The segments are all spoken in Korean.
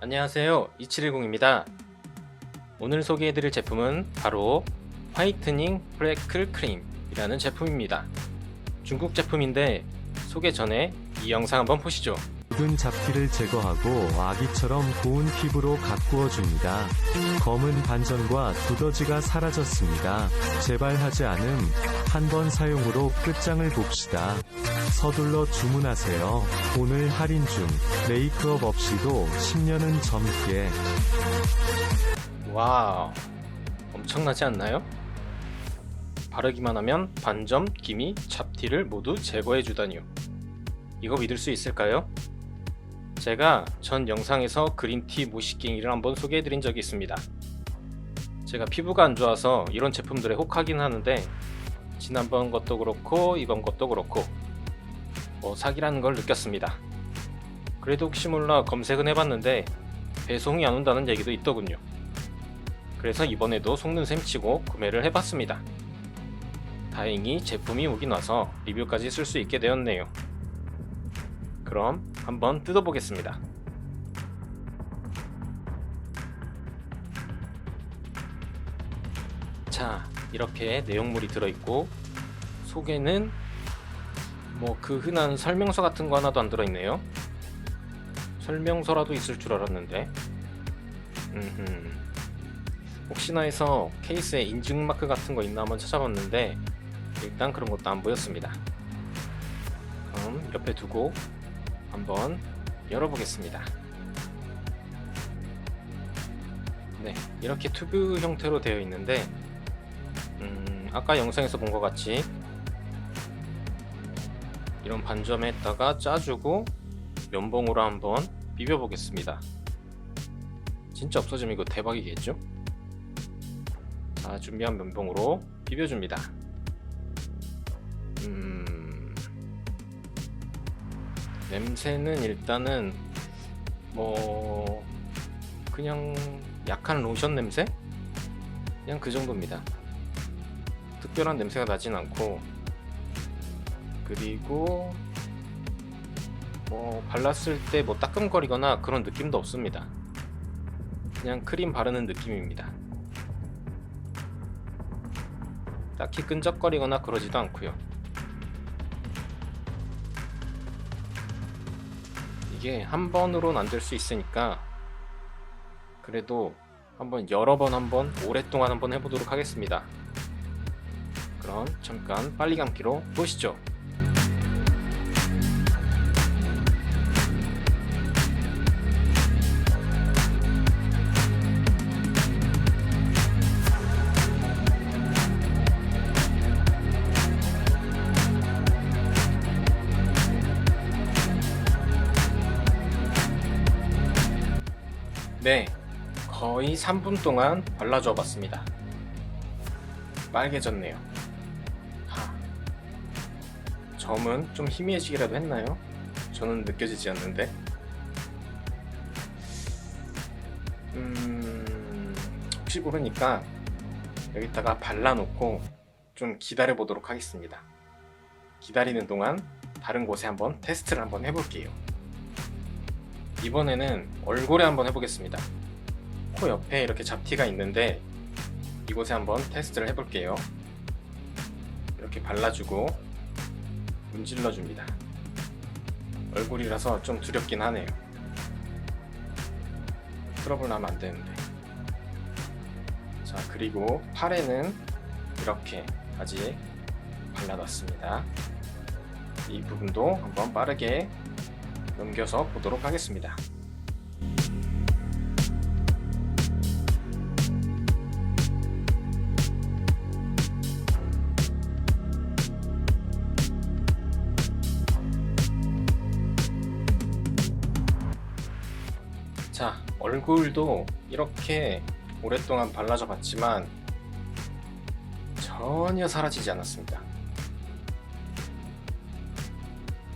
안녕하세요. 2710입니다. 오늘 소개해드릴 제품은 바로 화이트닝 프레클 크림 이라는 제품입니다. 중국 제품인데 소개 전에 이 영상 한번 보시죠. 묵은 잡티를 제거하고 아기처럼 고운 피부로 가꾸어 줍니다. 검은 반전과 두더지가 사라졌습니다. 재발하지 않음 한 번 사용으로 끝장을 봅시다. 서둘러 주문하세요. 오늘 할인 중 메이크업 없이도 10년은 젊게 와우, 엄청나지 않나요? 바르기만 하면 반점, 기미, 잡티를 모두 제거해 주다니요. 이거 믿을 수 있을까요? 제가 전 영상에서 그린티 모시갱이를 한번 소개해드린 적이 있습니다. 제가 피부가 안 좋아서 이런 제품들에 혹하긴 하는데 지난번 것도 그렇고 이번 것도 그렇고 뭐 사기라는 걸 느꼈습니다. 그래도 혹시 몰라 검색은 해봤는데 배송이 안 온다는 얘기도 있더군요. 그래서 이번에도 속는 셈 치고 구매를 해봤습니다. 다행히 제품이 오긴 와서 리뷰까지 쓸 수 있게 되었네요. 그럼 한번 뜯어보겠습니다. 자, 이렇게 내용물이 들어있고 속에는 뭐 그 흔한 설명서 같은 거 하나도 안 들어있네요. 설명서라도 있을 줄 알았는데. 음흠. 혹시나 해서 케이스에 인증 마크 같은 거 있나 한번 찾아봤는데 일단 그런 것도 안 보였습니다. 그럼 옆에 두고 한번 열어보겠습니다. 네, 이렇게 튜브 형태로 되어 있는데 음, 아까 영상에서 본 것 같이 이런 반점에다가 짜주고 면봉으로 한번 비벼보겠습니다. 진짜 없어지면 이거 대박이겠죠? 자, 준비한 면봉으로 비벼줍니다. 냄새는 일단은 뭐 그냥 약한 로션 냄새? 그냥 그 정도입니다. 특별한 냄새가 나진 않고 그리고 뭐 발랐을 때 뭐 따끔거리거나 그런 느낌도 없습니다. 그냥 크림 바르는 느낌입니다. 딱히 끈적거리거나 그러지도 않고요. 이게 한 번으로는 안 될 수 있으니까 그래도 한번 여러 번 한번 오랫동안 한번 해보도록 하겠습니다. 그럼 잠깐 빨리 감기로 보시죠. 네, 거의 3분 동안 발라줘 봤습니다. 빨개졌네요. 하, 점은 좀 희미해지기라도 했나요? 저는 느껴지지 않는데. 음, 혹시 모르니까 여기다가 발라놓고 좀 기다려 보도록 하겠습니다. 기다리는 동안 다른 곳에 한번 테스트를 한번 해볼게요. 이번에는 얼굴에 한번 해보겠습니다. 코 옆에 이렇게 잡티가 있는데 이곳에 한번 테스트를 해볼게요. 이렇게 발라주고 문질러줍니다. 얼굴이라서 좀 두렵긴 하네요. 트러블 나면 안 되는데. 자, 그리고 팔에는 이렇게 아직 발라놨습니다. 이 부분도 한번 빠르게 넘겨서 보도록 하겠습니다. 자, 얼굴도 이렇게 오랫동안 발라져 봤지만 전혀 사라지지 않았습니다.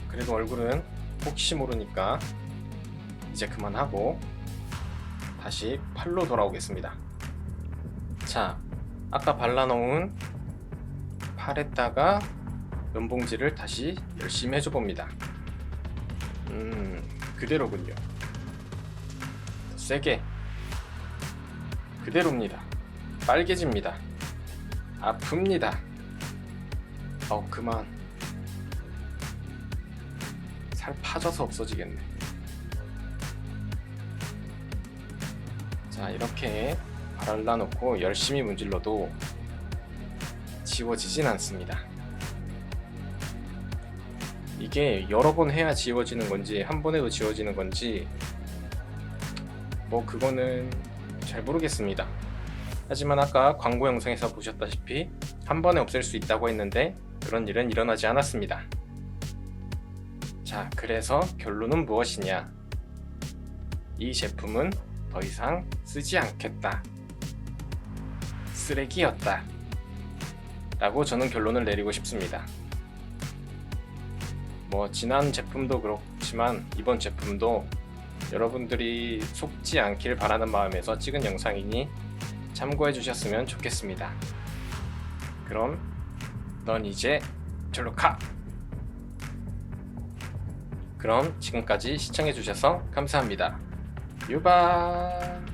그래도 얼굴은 혹시 모르니까 이제 그만하고 다시 팔로 돌아오겠습니다. 자, 아까 발라놓은 팔에다가 면봉지를 다시 열심히 해줘 봅니다. 음, 그대로군요. 세게 그대로입니다. 빨개집니다. 아픕니다. 어 그만 살 파져서 없어지겠네. 자 이렇게 발라 놓고 열심히 문질러도 지워지진 않습니다. 이게 여러 번 해야 지워지는 건지 한번 해도 지워지는 건지 뭐 그거는 잘 모르겠습니다. 하지만 아까 광고 영상에서 보셨다시피 한 번에 없앨 수 있다고 했는데 그런 일은 일어나지 않았습니다. 자, 그래서 결론은 무엇이냐? 이 제품은 더 이상 쓰지 않겠다. 쓰레기였다. 라고 저는 결론을 내리고 싶습니다. 뭐, 지난 제품도 그렇지만 이번 제품도 여러분들이 속지 않길 바라는 마음에서 찍은 영상이니 참고해 주셨으면 좋겠습니다. 그럼 넌 이제 절로 가! 그럼 지금까지 시청해 주셔서 감사합니다. 유바!